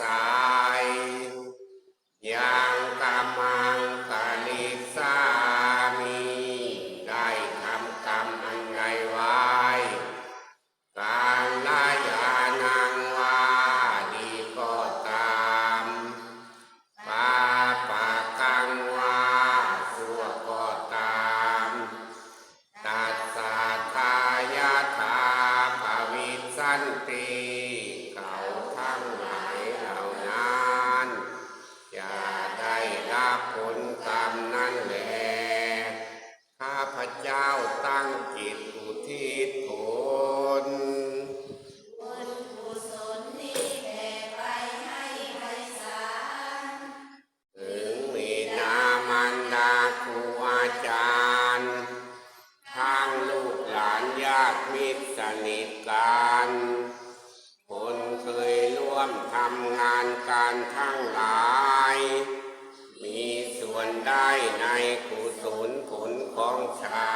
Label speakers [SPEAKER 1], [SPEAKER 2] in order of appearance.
[SPEAKER 1] สายยังกามังกาลิสามี ได้ทำกรรมอันใดไว้การลายานังว่าดีก็ตามปาปากังว่าชั่วก็ตามตัสสะทายาทาภวิสันติ ผลกรรมนั้นแหละข้าพเจ้าตั้งจิตอุทิศผล
[SPEAKER 2] บุญกุศลนี้แผ่ไปให้ไพศาล
[SPEAKER 1] ถึงมีนามันดาครูอาจารย์ทางลูกหลานญาติมิสนิทกันคนเคยร่วมทำงานการทั้งหลาย ได้ในกุศลผลของฉา